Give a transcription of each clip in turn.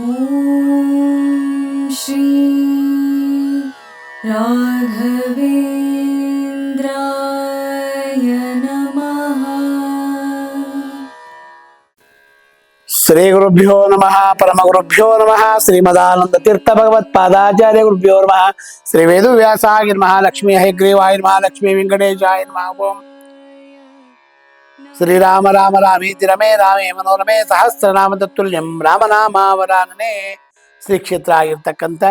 ॐ श्री राघवेन्द्राय नमः। श्रीगुरुभ्यो नमः, परमगुरुभ्यो नमः, श्रीमदानन्दतीर्थभगवत्पादाचार्यगुरुभ्यो नमः, श्रीवेदुव्यासाय नमः लक्ष्मी हयग्रीवाय नमः लक्ष्मी वेङ्कटेशाय नमः, ओम्। ಶ್ರೀರಾಮ ರಾಮ ರಾಮೀತಿ ರಮೇ ರಾಮೇ ಮನೋರಮೇ ಸಹಸ್ರನಾಮದ ತುಲ್ಯಂ ರಾಮನಾಮಾವರಾನನೇ ಶ್ರೀ ಕ್ಷೇತ್ರ ಆಗಿರ್ತಕ್ಕಂಥ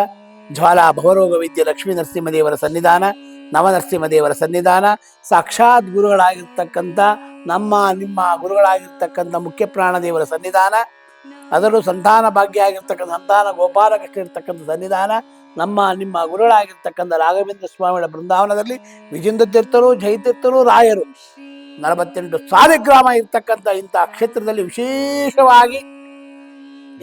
ಜ್ವಾಲಾ ಭವರೋಗ ವಿದ್ಯೆ ಲಕ್ಷ್ಮೀ ನರಸಿಂಹದೇವರ ಸನ್ನಿಧಾನ ನವನರಸಿಂಹದೇವರ ಸನ್ನಿಧಾನ ಸಾಕ್ಷಾತ್ ಗುರುಗಳಾಗಿರ್ತಕ್ಕಂಥ ನಮ್ಮ ನಿಮ್ಮ ಗುರುಗಳಾಗಿರ್ತಕ್ಕಂಥ ಮುಖ್ಯ ಪ್ರಾಣದೇವರ ಸನ್ನಿಧಾನ ಅದರಲ್ಲೂ ಸಂತಾನ ಭಾಗ್ಯ ಆಗಿರ್ತಕ್ಕಂಥ ಸಂತಾನ ಗೋಪಾಲಕೃಷ್ಣ ಇರ್ತಕ್ಕಂಥ ಸನ್ನಿಧಾನ ನಮ್ಮ ನಿಮ್ಮ ಗುರುಗಳಾಗಿರ್ತಕ್ಕಂಥ ರಾಘವೇಂದ್ರ ಸ್ವಾಮಿಗಳ ಬೃಂದಾವನದಲ್ಲಿ ವಿಜೇಂದ್ರ ತೀರ್ಥರು ಜಯತೀರ್ಥರು ರಾಯರು ನಲವತ್ತೆಂಟು ಸಾವಿರ ಗ್ರಾಮ ಇರ್ತಕ್ಕಂಥ ಇಂಥ ಕ್ಷೇತ್ರದಲ್ಲಿ ವಿಶೇಷವಾಗಿ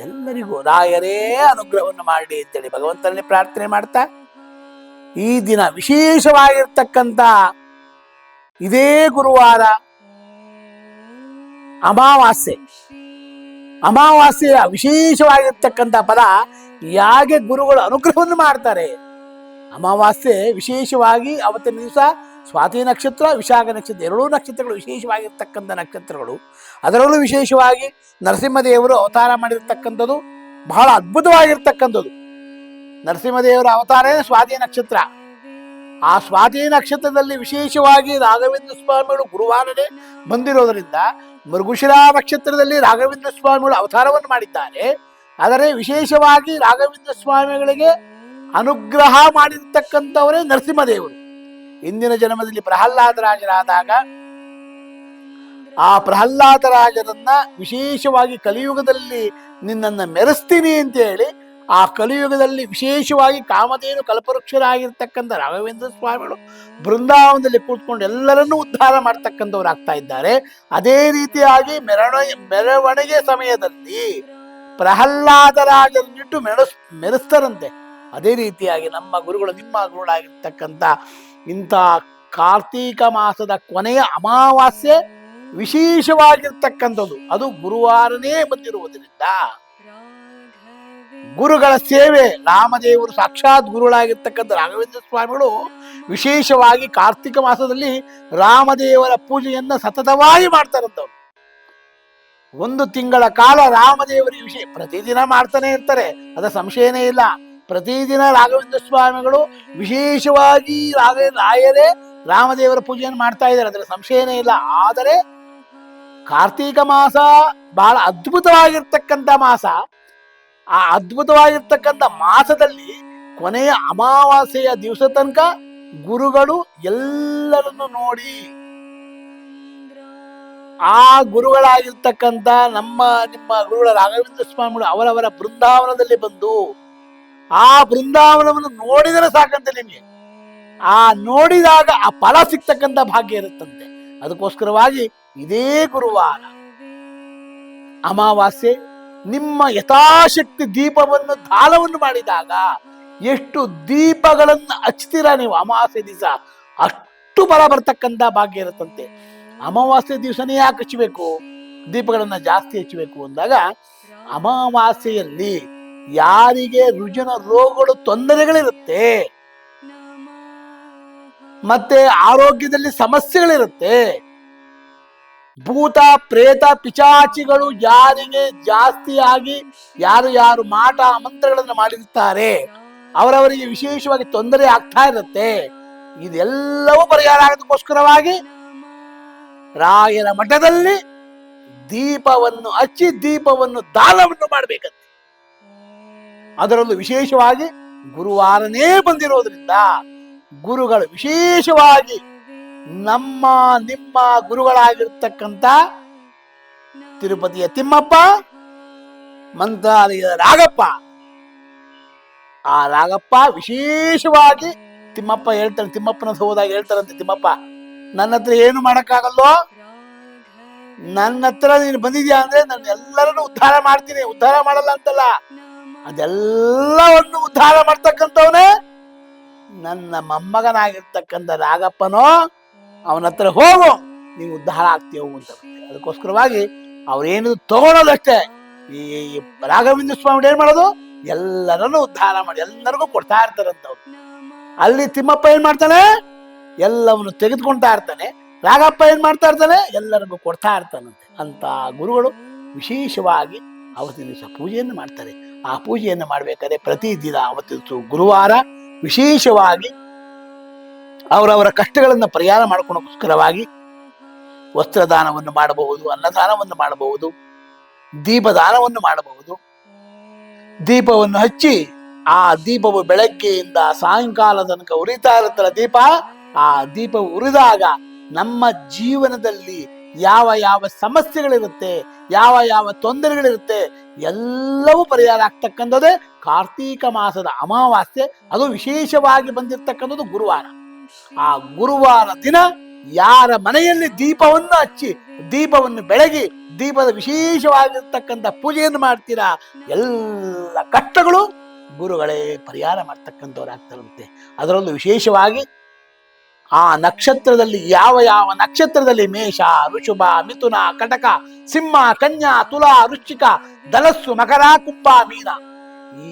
ಎಲ್ಲರಿಗೂ ರಾಯರೇ ಅನುಗ್ರಹವನ್ನು ಮಾಡಿ ಅಂತೇಳಿ ಭಗವಂತನಲ್ಲಿ ಪ್ರಾರ್ಥನೆ ಮಾಡ್ತಾ, ಈ ದಿನ ವಿಶೇಷವಾಗಿರ್ತಕ್ಕಂಥ ಇದೇ ಗುರುವಾರ ಅಮಾವಾಸ್ಯೆ. ಅಮಾವಾಸ್ಯೆಯ ವಿಶೇಷವಾಗಿರ್ತಕ್ಕಂಥ ಪದ ಯಾಗೆ ಗುರುಗಳು ಅನುಗ್ರಹವನ್ನು ಮಾಡ್ತಾರೆ? ಅಮಾವಾಸ್ಯೆ ವಿಶೇಷವಾಗಿ ಅವತ್ತಿನ ದಿವಸ ಸ್ವಾತಿ ನಕ್ಷತ್ರ, ವಿಶಾಖ ನಕ್ಷತ್ರ, ಎರಡೂ ನಕ್ಷತ್ರಗಳು ವಿಶೇಷವಾಗಿರ್ತಕ್ಕಂಥ ನಕ್ಷತ್ರಗಳು. ಅದರಲ್ಲೂ ವಿಶೇಷವಾಗಿ ನರಸಿಂಹದೇವರು ಅವತಾರ ಮಾಡಿರ್ತಕ್ಕಂಥದ್ದು, ಬಹಳ ಅದ್ಭುತವಾಗಿರ್ತಕ್ಕಂಥದ್ದು. ನರಸಿಂಹದೇವರ ಅವತಾರನೇ ಸ್ವಾತಿ ನಕ್ಷತ್ರ. ಆ ಸ್ವಾತಿ ನಕ್ಷತ್ರದಲ್ಲಿ ವಿಶೇಷವಾಗಿ ರಾಘವೇಂದ್ರ ಸ್ವಾಮಿಗಳು ಗುರುವಾರನೇ ಬಂದಿರೋದರಿಂದ ಮೃಗುಶಿರಾ ನಕ್ಷತ್ರದಲ್ಲಿ ರಾಘವೇಂದ್ರ ಸ್ವಾಮಿಗಳು ಅವತಾರವನ್ನು ಮಾಡಿದ್ದಾರೆ. ಆದರೆ ವಿಶೇಷವಾಗಿ ರಾಘವೇಂದ್ರ ಸ್ವಾಮಿಗಳಿಗೆ ಅನುಗ್ರಹ ಮಾಡಿರ್ತಕ್ಕಂಥವರೇ ನರಸಿಂಹದೇವರು. ಇಂದಿನ ಜನ್ಮದಲ್ಲಿ ಪ್ರಹ್ಲಾದರಾಜರಾದಾಗ ಆ ಪ್ರಹ್ಲಾದರಾಜರನ್ನ ವಿಶೇಷವಾಗಿ ಕಲಿಯುಗದಲ್ಲಿ ನಿನ್ನನ್ನು ಮೆರೆಸ್ತೀನಿ ಅಂತ ಹೇಳಿ ಆ ಕಲಿಯುಗದಲ್ಲಿ ವಿಶೇಷವಾಗಿ ಕಾಮಧೇನು ಕಲ್ಪವೃಕ್ಷರಾಗಿರ್ತಕ್ಕಂಥ ರಾಘವೇಂದ್ರ ಸ್ವಾಮಿಗಳು ಬೃಂದಾವನದಲ್ಲಿ ಕೂತ್ಕೊಂಡು ಎಲ್ಲರನ್ನೂ ಉದ್ಧಾರ ಮಾಡ್ತಕ್ಕಂಥವ್ರು ಆಗ್ತಾ ಇದ್ದಾರೆ. ಅದೇ ರೀತಿಯಾಗಿ ಮೆರವಣಿಗೆ ಮೆರವಣಿಗೆ ಸಮಯದಲ್ಲಿ ಪ್ರಹ್ಲಾದರಾಜರನ್ನಿಟ್ಟು ಮೆರೆಸ್, ಮೆರೆಸ್ತಾರಂತೆ. ಅದೇ ರೀತಿಯಾಗಿ ನಮ್ಮ ಗುರುಗಳು, ನಿಮ್ಮ ಗುರುಗಳಾಗಿರ್ತಕ್ಕಂಥ ಇಂಥ ಕಾರ್ತೀಕ ಮಾಸದ ಕೊನೆಯ ಅಮಾವಾಸ್ಯೆ ವಿಶೇಷವಾಗಿರ್ತಕ್ಕಂಥದ್ದು. ಅದು ಗುರುವಾರನೇ ಬಂದಿರುವುದರಿಂದ ಗುರುಗಳ ಸೇವೆ, ರಾಮದೇವರು ಸಾಕ್ಷಾತ್ ಗುರುಗಳಾಗಿರ್ತಕ್ಕಂಥ ರಾಘವೇಂದ್ರ ಸ್ವಾಮಿಗಳು ವಿಶೇಷವಾಗಿ ಕಾರ್ತಿಕ ಮಾಸದಲ್ಲಿ ರಾಮದೇವರ ಪೂಜೆಯನ್ನು ಸತತವಾಗಿ ಮಾಡ್ತಾರಂತವ್ರು. ಒಂದು ತಿಂಗಳ ಕಾಲ ರಾಮದೇವರಿಗೆ ವಿಷಯ ಪ್ರತಿದಿನ ಮಾಡ್ತಾನೆ ಇರ್ತಾರೆ. ಅದ ಸಂಶಯನೇ ಇಲ್ಲ. ಪ್ರತಿದಿನ ರಾಘವೇಂದ್ರ ಸ್ವಾಮಿಗಳು ವಿಶೇಷವಾಗಿ ರಾಘ ರಾಯರೇ ರಾಮದೇವರ ಪೂಜೆಯನ್ನು ಮಾಡ್ತಾ ಇದ್ದಾರೆ. ಅದರ ಸಂಶಯನೇ ಇಲ್ಲ. ಆದರೆ ಕಾರ್ತೀಕ ಮಾಸ ಬಹಳ ಅದ್ಭುತವಾಗಿರ್ತಕ್ಕಂಥ ಮಾಸ. ಆ ಅದ್ಭುತವಾಗಿರ್ತಕ್ಕಂಥ ಮಾಸದಲ್ಲಿ ಕೊನೆಯ ಅಮಾವಾಸ್ಯೆಯ ದಿವಸ ತನಕ ಗುರುಗಳು ಎಲ್ಲರನ್ನು ನೋಡಿ ಆ ಗುರುಗಳಾಗಿರ್ತಕ್ಕಂಥ ನಮ್ಮ ನಿಮ್ಮ ಗುರುಗಳ ರಾಘವೇಂದ್ರ ಸ್ವಾಮಿಗಳು ಅವರವರ ಬೃಂದಾವನದಲ್ಲಿ ಬಂದು ಆ ಬೃಂದಾವನವನ್ನು ನೋಡಿದರೆ ಸಾಕಂತೆ ನಿಮಗೆ. ಆ ನೋಡಿದಾಗ ಆ ಫಲ ಸಿಕ್ತಕ್ಕಂಥ ಭಾಗ್ಯ ಇರುತ್ತಂತೆ. ಅದಕ್ಕೋಸ್ಕರವಾಗಿ ಇದೇ ಗುರುವಾರ ಅಮಾವಾಸ್ಯೆ ನಿಮ್ಮ ಯಥಾಶಕ್ತಿ ದೀಪವನ್ನು ದಾಲವನ್ನು ಮಾಡಿದಾಗ ಎಷ್ಟು ದೀಪಗಳನ್ನು ಹಚ್ತೀರಾ ನೀವು ಅಮಾವಾಸ್ಯೆ ದಿವಸ? ಅಷ್ಟು ಫಲ ಬರ್ತಕ್ಕಂಥ ಭಾಗ್ಯ ಇರುತ್ತಂತೆ. ಅಮಾವಾಸ್ಯೆ ದಿವಸನೇ ಯಾಕೆ ಹಚ್ಚಬೇಕು? ದೀಪಗಳನ್ನು ಜಾಸ್ತಿ ಹಚ್ಚಬೇಕು ಅಂದಾಗ ಅಮಾವಾಸ್ಯೆಯಲ್ಲಿ ಯಾರಿಗೆ ರುಜಿನ ರೋಗಗಳು ತೊಂದರೆಗಳಿರುತ್ತೆ, ಮತ್ತೆ ಆರೋಗ್ಯದಲ್ಲಿ ಸಮಸ್ಯೆಗಳಿರುತ್ತೆ, ಭೂತ, ಪ್ರೇತ ಪಿಚಾಚಿಗಳು ಯಾರಿಗೆ ಜಾಸ್ತಿಯಾಗಿ ಯಾರು ಯಾರು ಮಾಟ ಮಂತ್ರಗಳನ್ನು ಮಾಡಿರುತ್ತಾರೆ, ಅವರವರಿಗೆ ವಿಶೇಷವಾಗಿ ತೊಂದರೆ ಆಗ್ತಾ ಇರುತ್ತೆ. ಇದೆಲ್ಲವೂ ಪರಿಹಾರ ಆಗೋದಕ್ಕೋಸ್ಕರವಾಗಿ ರಾಯರ ಮಠದಲ್ಲಿ ದೀಪವನ್ನು ಹಚ್ಚಿ ದೀಪವನ್ನು ದಾನವನ್ನು ಮಾಡಬೇಕಂತೆ. ಅದರಲ್ಲೂ ವಿಶೇಷವಾಗಿ ಗುರುವಾರನೇ ಬಂದಿರೋದ್ರಿಂದ ಗುರುಗಳು ವಿಶೇಷವಾಗಿ ನಮ್ಮ, ನಿಮ್ಮ ಗುರುಗಳಾಗಿರ್ತಕ್ಕಂಥ ತಿರುಪತಿಯ ತಿಮ್ಮಪ್ಪ, ಮಂತ್ರಾಲಯದ ರಾಗಪ್ಪ. ಆ ರಾಗಪ್ಪ ವಿಶೇಷವಾಗಿ ತಿಮ್ಮಪ್ಪ ಹೇಳ್ತಾರೆ ತಿಮ್ಮಪ್ಪನ ಹೋದಾಗ ಹೇಳ್ತಾರಂತೆ, ತಿಮ್ಮಪ್ಪ, ನನ್ನ ಹತ್ರ ಏನು ಮಾಡಕ್ಕಾಗಲ್ಲೋ ನನ್ನ ಹತ್ರ ನೀನು ಬಂದಿದ್ಯಾ ಅಂದ್ರೆ ನನ್ನ ಎಲ್ಲರನ್ನು ಉದ್ಧಾರ ಮಾಡ್ತೀನಿ, ಉದ್ಧಾರ ಮಾಡಲ್ಲ ಅಂತಲ್ಲ. ಅದೆಲ್ಲವನ್ನು ಉದ್ಧಾರ ಮಾಡ್ತಕ್ಕಂಥವನೇ ನನ್ನ ಮೊಮ್ಮಗನಾಗಿರ್ತಕ್ಕಂಥ ರಾಗಪ್ಪನೋ ಅವನ ಹತ್ರ ಹೋಗು, ನೀವು ಉದ್ಧಾರ ಆಗ್ತೀವೋ ಅಂತ ಅದಕ್ಕೋಸ್ಕರವಾಗಿ ಅವ್ರೇನು ತಗೊಳೋದಷ್ಟೇ. ಈ ರಾಘವೇಂದ್ರ ಸ್ವಾಮಿ ಏನ್ ಮಾಡೋದು? ಎಲ್ಲರನ್ನು ಉದ್ಧಾರ ಮಾಡಿ, ಎಲ್ಲರಿಗೂ ಕೊಡ್ತಾ ಇರ್ತಾರಂತವ್ರು. ಅಲ್ಲಿ ತಿಮ್ಮಪ್ಪ ಏನ್ ಮಾಡ್ತಾನೆ? ಎಲ್ಲವನ್ನು ತೆಗೆದುಕೊಳ್ತಾ ಇರ್ತಾನೆ. ರಾಗಪ್ಪ ಏನ್ ಮಾಡ್ತಾ ಇರ್ತಾನೆ? ಎಲ್ಲರಿಗೂ ಕೊಡ್ತಾ ಇರ್ತಾನಂತೆ. ಅಂತ ಗುರುಗಳು ವಿಶೇಷವಾಗಿ ಅವತ್ತಿನ ದಿವಸ ಪೂಜೆಯನ್ನು ಮಾಡ್ತಾರೆ. ಆ ಪೂಜೆಯನ್ನು ಮಾಡಬೇಕಾದ್ರೆ ಪ್ರತಿದಿನ ದಿನ ದಿವ್ಸ ಗುರುವಾರ ವಿಶೇಷವಾಗಿ ಅವರವರ ಕಷ್ಟಗಳನ್ನು ಪರಿಹಾರ ಮಾಡಿಕೊಳ್ಳೋಕ್ಕೋಸ್ಕರವಾಗಿ ವಸ್ತ್ರದಾನವನ್ನು ಮಾಡಬಹುದು, ಅನ್ನದಾನವನ್ನು ಮಾಡಬಹುದು, ದೀಪದಾನವನ್ನು ಮಾಡಬಹುದು. ದೀಪವನ್ನು ಹಚ್ಚಿ ಆ ದೀಪವು ಬೆಳಗ್ಗೆಯಿಂದ ಸಾಯಂಕಾಲ ತನಕ ಉರಿತಾ ಇರುತ್ತಲ್ಲ ದೀಪ, ಆ ದೀಪ ಉರಿದಾಗ ನಮ್ಮ ಜೀವನದಲ್ಲಿ ಯಾವ ಯಾವ ಸಮಸ್ಯೆಗಳಿರುತ್ತೆ, ಯಾವ ಯಾವ ತೊಂದರೆಗಳಿರುತ್ತೆ, ಎಲ್ಲವೂ ಪರಿಹಾರ ಆಗ್ತಕ್ಕಂಥದ್ದೇ ಕಾರ್ತೀಕ ಮಾಸದ ಅಮಾವಾಸ್ಯೆ. ಅದು ವಿಶೇಷವಾಗಿ ಬಂದಿರತಕ್ಕಂಥದ್ದು ಗುರುವಾರ. ಆ ಗುರುವಾರ ದಿನ ಯಾರ ಮನೆಯಲ್ಲಿ ದೀಪವನ್ನು ಹಚ್ಚಿ, ದೀಪವನ್ನು ಬೆಳಗಿ, ದೀಪದ ವಿಶೇಷವಾಗಿರ್ತಕ್ಕಂಥ ಪೂಜೆಯನ್ನು ಮಾಡ್ತೀರಾ, ಎಲ್ಲ ಕಷ್ಟಗಳು ಗುರುಗಳೇ ಪರಿಹಾರ ಮಾಡ್ತಕ್ಕಂಥವ್ರು ಆಗ್ತಾರಂತೆ. ಅದರಲ್ಲೂ ವಿಶೇಷವಾಗಿ ಆ ನಕ್ಷತ್ರದಲ್ಲಿ ಯಾವ ಯಾವ ನಕ್ಷತ್ರದಲ್ಲಿ ಮೇಷ, ಋಷಭ, ಮಿಥುನ, ಕಟಕ, ಸಿಂಹ, ಕನ್ಯಾ, ತುಲಾ, ವೃಶ್ಚಿಕ, ಧನಸ್ಸು, ಮಕರ, ಕುಂಭ, ಮೀನ. ಈ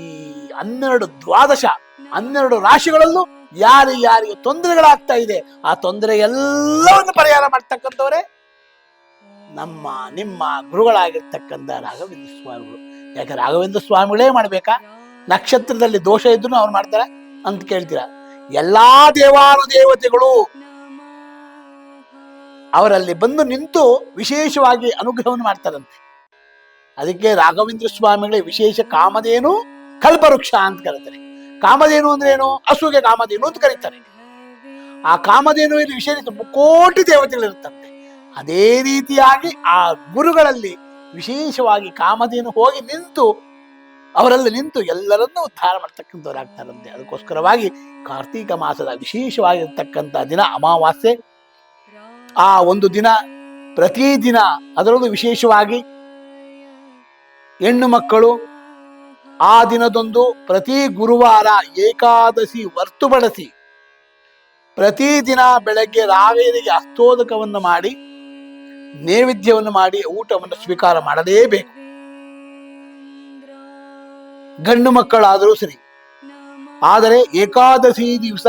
ಹನ್ನೆರಡು ದ್ವಾದಶ, ಹನ್ನೆರಡು ರಾಶಿಗಳಲ್ಲೂ ಯಾರಿಗೆ ಯಾರಿಗೆ ತೊಂದರೆಗಳಾಗ್ತಾ ಇದೆ, ಆ ತೊಂದರೆ ಎಲ್ಲವನ್ನು ಪರಿಹಾರ ಮಾಡ್ತಕ್ಕಂಥವರೇ ನಮ್ಮ, ನಿಮ್ಮ ಗುರುಗಳಾಗಿರ್ತಕ್ಕಂಥ ರಾಘವೇಂದ್ರ ಸ್ವಾಮಿಗಳು. ಯಾಕೆ ರಾಘವೇಂದ್ರ ಸ್ವಾಮಿಗಳೇ ಮಾಡಬೇಕಾ? ನಕ್ಷತ್ರದಲ್ಲಿ ದೋಷ ಇದ್ರು ಅವ್ರು ಮಾಡ್ತಾರೆ ಅಂತ ಕೇಳ್ತೀರಾ? ಎಲ್ಲಾ ದೇವಾನು ದೇವತೆಗಳು ಅವರಲ್ಲಿ ಬಂದು ನಿಂತು ವಿಶೇಷವಾಗಿ ಅನುಗ್ರಹವನ್ನು ಮಾಡ್ತಾರಂತೆ. ಅದಕ್ಕೆ ರಾಘವೇಂದ್ರ ಸ್ವಾಮಿಗಳೇ ವಿಶೇಷ ಕಾಮಧೇನು ಕಲ್ಪವೃಕ್ಷ ಅಂತ ಕರೀತಾರೆ. ಕಾಮಧೇನು ಅಂದ್ರೆ ಏನು? ಹಸುಗೆ ಕಾಮಧೇನು ಅಂತ ಕರೀತಾರೆ. ಆ ಕಾಮಧೇನು ಇಲ್ಲಿ ವಿಶೇಷ ಕೋಟಿ ದೇವತೆಗಳಿರುತ್ತಂತೆ. ಅದೇ ರೀತಿಯಾಗಿ ಆ ಗುರುಗಳಲ್ಲಿ ವಿಶೇಷವಾಗಿ ಕಾಮಧೇನು ಹೋಗಿ ನಿಂತು ಅವರಲ್ಲಿ ನಿಂತು ಎಲ್ಲರನ್ನೂ ಉದ್ಧಾರ ಮಾಡ್ತಕ್ಕಂಥವ್ರಾಗ್ತಾರಂತೆ ಅದಕ್ಕೋಸ್ಕರವಾಗಿ ಕಾರ್ತೀಕ ಮಾಸದ ವಿಶೇಷವಾಗಿರ್ತಕ್ಕಂಥ ದಿನ ಅಮಾವಾಸ್ಯೆ. ಆ ಒಂದು ದಿನ ಪ್ರತಿದಿನ ಅದರಲ್ಲೂ ವಿಶೇಷವಾಗಿ ಹೆಣ್ಣು ಮಕ್ಕಳು ಆ ದಿನದೊಂದು ಪ್ರತಿ ಗುರುವಾರ ಏಕಾದಶಿ ಹೊರ್ತುಪಡಿಸಿ ಪ್ರತಿದಿನ ಬೆಳಗ್ಗೆ ರಾವೇರಿಗೆ ಅಸ್ತೋದಕವನ್ನು ಮಾಡಿ, ನೈವೇದ್ಯವನ್ನು ಮಾಡಿ, ಊಟವನ್ನು ಸ್ವೀಕಾರ ಮಾಡಲೇಬೇಕು. ಗಂಡು ಮಕ್ಕಳಾದರೂ ಸರಿ. ಆದರೆ ಏಕಾದಶಿ ದಿವಸ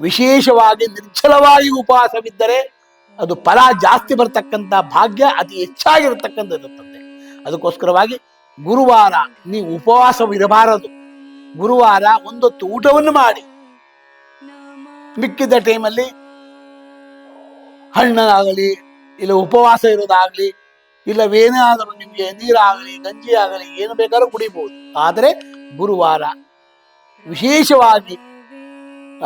ವಿಶೇಷವಾಗಿ ನಿರ್ಜಲವಾಗಿ ಉಪವಾಸವಿದ್ದರೆ ಅದು ಫಲ ಜಾಸ್ತಿ ಬರತಕ್ಕಂಥ ಭಾಗ್ಯ, ಅತಿ ಹೆಚ್ಚಾಗಿರತಕ್ಕಂಥದ್ದಂತೆ ಅದಕ್ಕೋಸ್ಕರವಾಗಿ ಗುರುವಾರ ನೀವು ಉಪವಾಸವಿರಬಾರದು. ಗುರುವಾರ ಒಂದೊತ್ತು ಊಟವನ್ನು ಮಾಡಿ. ಮಿಕ್ಕಿದ ಟೈಮಲ್ಲಿ ಹಣ್ಣನಾಗಲಿ ಇಲ್ಲ ಉಪವಾಸ ಇರೋದಾಗ್ಲಿ ಇಲ್ಲವೇನೇ ಆದರೂ ನಿಮಗೆ ನೀರಾಗಲಿ ಗಂಜಿ ಆಗಲಿ ಏನು ಬೇಕಾದ್ರೂ ಕುಡಿಬಹುದು ಆದರೆ ಗುರುವಾರ ವಿಶೇಷವಾಗಿ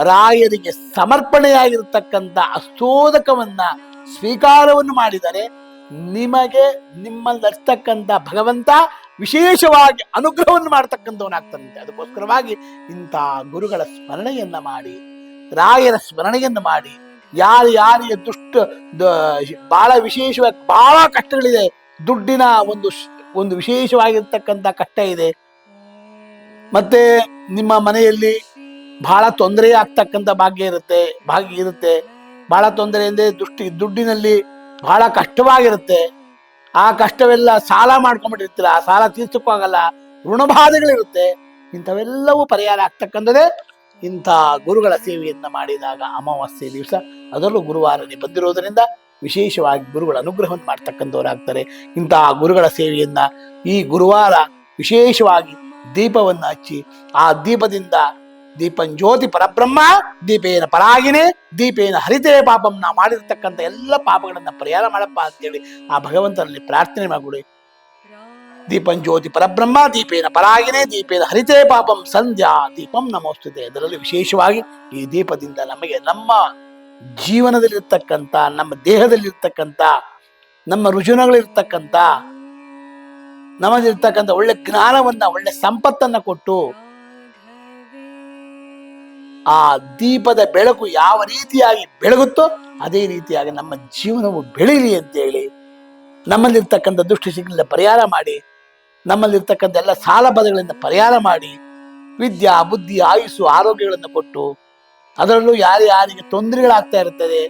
ರಾಯರಿಗೆ ಸಮರ್ಪಣೆಯಾಗಿರತಕ್ಕಂಥ ಅಸ್ತೋದಕವನ್ನ ಸ್ವೀಕಾರವನ್ನು ಮಾಡಿದರೆ ನಿಮಗೆ ನಿಮ್ಮಲ್ಲಿರ್ತಕ್ಕಂಥ ಭಗವಂತ ವಿಶೇಷವಾಗಿ ಅನುಗ್ರಹವನ್ನು ಮಾಡ್ತಕ್ಕಂಥವನಾಗ್ತಾನಂತೆ. ಅದಕ್ಕೋಸ್ಕರವಾಗಿ ಇಂಥ ಗುರುಗಳ ಸ್ಮರಣೆಯನ್ನ ಮಾಡಿ, ರಾಯರ ಸ್ಮರಣೆಯನ್ನು ಮಾಡಿ ಯಾರು ಯಾರಿಗೆ ದುಷ್ಟ ಬಹಳ ವಿಶೇಷವಾಗಿ ಬಹಳ ಕಷ್ಟಗಳಿದೆ. ದುಡ್ಡಿನ ಒಂದು ಒಂದು ವಿಶೇಷವಾಗಿರ್ತಕ್ಕಂಥ ಕಷ್ಟ ಇದೆ. ಮತ್ತೆ ನಿಮ್ಮ ಮನೆಯಲ್ಲಿ ಬಹಳ ತೊಂದರೆ ಆಗ್ತಕ್ಕಂಥ ಭಾಗ್ಯ ಇರುತ್ತೆ ಭಾಗ್ಯ ಇರುತ್ತೆ. ಬಹಳ ತೊಂದರೆ ಅಂದ್ರೆ ದುಷ್ಟಿ, ದುಡ್ಡಿನಲ್ಲಿ ಬಹಳ ಕಷ್ಟವಾಗಿರುತ್ತೆ. ಆ ಕಷ್ಟವೆಲ್ಲ ಸಾಲ ಮಾಡ್ಕೊಂಡ್ಬಿಟ್ಟಿರ್ತೀರ ಆ ಸಾಲ ತೀರ್ಸಕ್ಕಾಗಲ್ಲ, ಋಣಬಾಧೆಗಳಿರುತ್ತೆ. ಇಂಥವೆಲ್ಲವೂ ಪರಿಹಾರ ಆಗ್ತಕ್ಕಂಥದ್ದೇ ಇಂಥ ಗುರುಗಳ ಸೇವೆಯನ್ನು ಮಾಡಿದಾಗ ಅಮಾವಾಸ್ಯೆ ದಿವಸ ಅದರಲ್ಲೂ ಗುರುವಾರನೇ ಬಂದಿರೋದರಿಂದ ವಿಶೇಷವಾಗಿ ಗುರುಗಳ ಅನುಗ್ರಹವನ್ನು ಮಾಡ್ತಕ್ಕಂಥವರಾಗ್ತಾರೆ. ಇಂತಹ ಗುರುಗಳ ಸೇವೆಯನ್ನ ಈ ಗುರುವಾರ ವಿಶೇಷವಾಗಿ ದೀಪವನ್ನು ಹಚ್ಚಿ ಆ ದೀಪದಿಂದ ದೀಪಂಜ್ಯೋತಿ ಪರಬ್ರಹ್ಮ, ದೀಪೇನ ಪರಾಗಿನೇ ದೀಪೇನ ಹರಿತೇ ಪಾಪಂ ನಾ ಮಾಡಿರ್ತಕ್ಕಂಥ ಎಲ್ಲ ಪಾಪಗಳನ್ನು ಪರಿಹಾರ ಮಾಡಪ್ಪ ಅಂತೇಳಿ ಆ ಭಗವಂತನಲ್ಲಿ ಪ್ರಾರ್ಥನೆ ಮಾಡಿಕೊಡಿ ದೀಪಂಜ್ಯೋತಿ ಪರಬ್ರಹ್ಮ, ದೀಪೇನ ಪರಾಗಿನೇ, ದೀಪೇನ ಹರಿತೇ ಪಾಪಂ ಸಂಧ್ಯಾ, ದೀಪಂ ನಮೋಸ್ತುತೆ. ಅದರಲ್ಲಿ ವಿಶೇಷವಾಗಿ ಈ ದೀಪದಿಂದ ನಮಗೆ ನಮ್ಮ ಜೀವನದಲ್ಲಿರ್ತಕ್ಕಂಥ, ನಮ್ಮ ದೇಹದಲ್ಲಿರ್ತಕ್ಕಂಥ, ನಮ್ಮ ರುಜುನಗಳಿರ್ತಕ್ಕಂಥ, ನಮ್ಮಲ್ಲಿರ್ತಕ್ಕಂಥ ಒಳ್ಳೆ ಜ್ಞಾನವನ್ನ, ಒಳ್ಳೆ ಸಂಪತ್ತನ್ನ ಕೊಟ್ಟು ಆ ದೀಪದ ಬೆಳಕು ಯಾವ ರೀತಿಯಾಗಿ ಬೆಳಗುತ್ತೋ ಅದೇ ರೀತಿಯಾಗಿ ನಮ್ಮ ಜೀವನವು ಬೆಳೀಲಿ ಅಂತೇಳಿ ನಮ್ಮಲ್ಲಿರ್ತಕ್ಕಂಥ ದುಷ್ಟ ಪರಿಹಾರ ಮಾಡಿ ನಮ್ಮಲ್ಲಿರ್ತಕ್ಕಂಥ ಎಲ್ಲ ಸಾಲ ಬದಗಳಿಂದ ಪರಿಹಾರ ಮಾಡಿ ವಿದ್ಯಾ, ಬುದ್ಧಿ, ಆಯುಸ್ಸು, ಆರೋಗ್ಯಗಳನ್ನು ಕೊಟ್ಟು ಅದರಲ್ಲೂ ಯಾರು ಯಾರಿಗೆ ತೊಂದರೆಗಳಾಗ್ತಾ ಇರ್ತದೆ,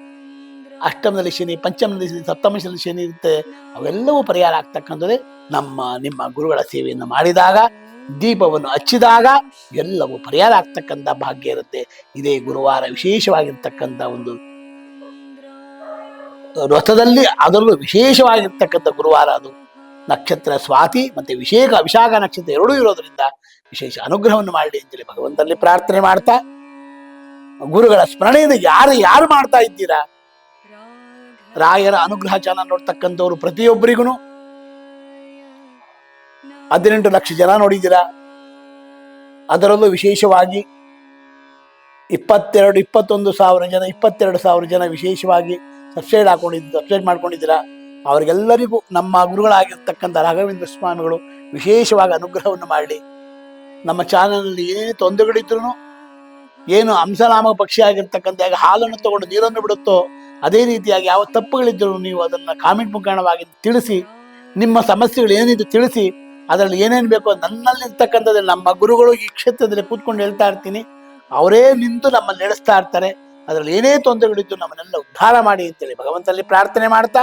ಅಷ್ಟಮದಲ್ಲಿ ಶನಿ, ಪಂಚಮದಲ್ಲಿ ಶನಿ ಸಪ್ತಮದಲ್ಲಿ ಶನಿ ಇರುತ್ತೆ, ಅವೆಲ್ಲವೂ ಪರಿಹಾರ ಆಗ್ತಕ್ಕಂಥದ್ದೇ ನಮ್ಮ, ನಿಮ್ಮ ಗುರುಗಳ ಸೇವೆಯನ್ನು ಮಾಡಿದಾಗ, ದೀಪವನ್ನು ಹಚ್ಚಿದಾಗ ಎಲ್ಲವೂ ಪರಿಹಾರ ಆಗ್ತಕ್ಕಂಥ ಭಾಗ್ಯ ಇರುತ್ತೆ. ಇದೇ ಗುರುವಾರ ವಿಶೇಷವಾಗಿರ್ತಕ್ಕಂಥ ಒಂದು ವ್ರತದಲ್ಲಿ ಅದರಲ್ಲೂ ವಿಶೇಷವಾಗಿರ್ತಕ್ಕಂಥ ಗುರುವಾರ ಅದು. ನಕ್ಷತ್ರ ಸ್ವಾತಿ ಮತ್ತೆ ವಿಶೇಷ ವಿಶಾಖ ನಕ್ಷತ್ರ ಎರಡೂ ಇರೋದ್ರಿಂದ ವಿಶೇಷ ಅನುಗ್ರಹವನ್ನು ಮಾಡಲಿ ಅಂತೇಳಿ ಭಗವಂತನಲ್ಲಿ ಪ್ರಾರ್ಥನೆ ಮಾಡ್ತಾ, ಗುರುಗಳ ಸ್ಮರಣೆಯಿಂದ ಯಾರು ಯಾರು ಮಾಡ್ತಾ ಇದ್ದೀರಾ? ರಾಯರ ಅನುಗ್ರಹ ಚಾನಲ್ ನೋಡ್ತಕ್ಕಂಥವ್ರು ಪ್ರತಿಯೊಬ್ಬರಿಗೂ. ಹದಿನೆಂಟು ಲಕ್ಷ ಜನ ನೋಡಿದ್ದೀರಾ? ಅದರಲ್ಲೂ ವಿಶೇಷವಾಗಿ ಇಪ್ಪತ್ತೆರಡು, ಇಪ್ಪತ್ತೊಂದು ಸಾವಿರ ಜನ, ಇಪ್ಪತ್ತೆರಡು ಸಾವಿರ ಜನ ವಿಶೇಷವಾಗಿ ಸಬ್ಸೈಡ್ ಹಾಕೊಂಡಿದ್ದು ಸಬ್ಸೈಡ್ ಮಾಡ್ಕೊಂಡಿದ್ದೀರಾ? ಅವರಿಗೆಲ್ಲರಿಗೂ ನಮ್ಮ ಗುರುಗಳಾಗಿರ್ತಕ್ಕಂಥ ರಾಘವೇಂದ್ರ ಸ್ವಾಮಿಗಳು ವಿಶೇಷವಾಗಿ ಅನುಗ್ರಹವನ್ನು ಮಾಡಲಿ. ನಮ್ಮ ಚಾನಲ್ನಲ್ಲಿ ಏನೇ ತೊಂದರೆಗಳಿದ್ರು ಏನು ಹಂಸನಾಮ ಪಕ್ಷಿ ಆಗಿರ್ತಕ್ಕಂಥ ಹಾಲನ್ನು ತಗೊಂಡು ನೀರನ್ನು ಬಿಡುತ್ತೋ, ಅದೇ ರೀತಿಯಾಗಿ ಯಾವ ತಪ್ಪುಗಳಿದ್ದರೂ ನೀವು ಅದನ್ನು ಕಾಮೆಂಟ್ ಮುಖಾಣವಾಗಿ ತಿಳಿಸಿ, ನಿಮ್ಮ ಸಮಸ್ಯೆಗಳು ಏನಿದೆ ತಿಳಿಸಿ, ಅದರಲ್ಲಿ ಏನೇನು ಬೇಕೋ ನನ್ನಲ್ಲಿರ್ತಕ್ಕಂಥದ್ದು ನಮ್ಮ ಗುರುಗಳು ಈ ಕ್ಷೇತ್ರದಲ್ಲಿ ಕೂತ್ಕೊಂಡು ಹೇಳ್ತಾ ಇರ್ತೀನಿ. ಅವರೇ ನಿಂತು ನಮ್ಮನ್ನು ನಡೆಸ್ತಾ ಇರ್ತಾರೆ. ಅದರಲ್ಲಿ ಏನೇ ತೊಂದರೆಗಳಿದ್ದು ನಮ್ಮನ್ನೆಲ್ಲ ಉದ್ಧಾರ ಮಾಡಿ ಅಂತೇಳಿ ಭಗವಂತನಲ್ಲಿ ಪ್ರಾರ್ಥನೆ ಮಾಡ್ತಾ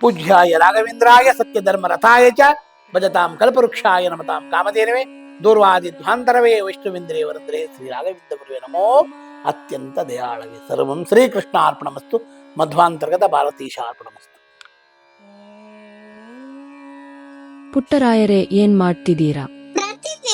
ಪೂಜ್ಯಾಯ ರಾಘವೇಂದ್ರಾಯ ಸತ್ಯ ಧರ್ಮ ರಥಾಯ ಚ ಭಜತಾಂ ಕಲ್ಪವೃಕ್ಷಾಯ ನಮತಾಂ ಕಾಮಧೇನವೇ. ದೂರ್ವಾದಿ ಧ್ವಾಂತರವೇ ವೈಷ್ಣವೇಂದ್ರೇ ವರಂದ್ರೆ ಶ್ರೀ ರಾಘವೇಂದ್ರ ಗುರುವೇ ನಮೋ. ಅತ್ಯಂತ ದಯಾಳವೇ. ಸರ್ವಂ ಶ್ರೀಕೃಷ್ಣ ಅರ್ಪಣಮಸ್ತು ಮಧ್ವಾಂತರ್ಗತ ಭಾರತೀಶಾರ್ಪಣಮಸ್ತು. ಪುಟ್ಟರಾಯರೇ, ಏನ್ ಮಾಡ್ತಿದ್ದೀರಾ?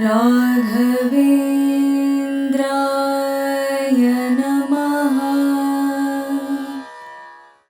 राघवे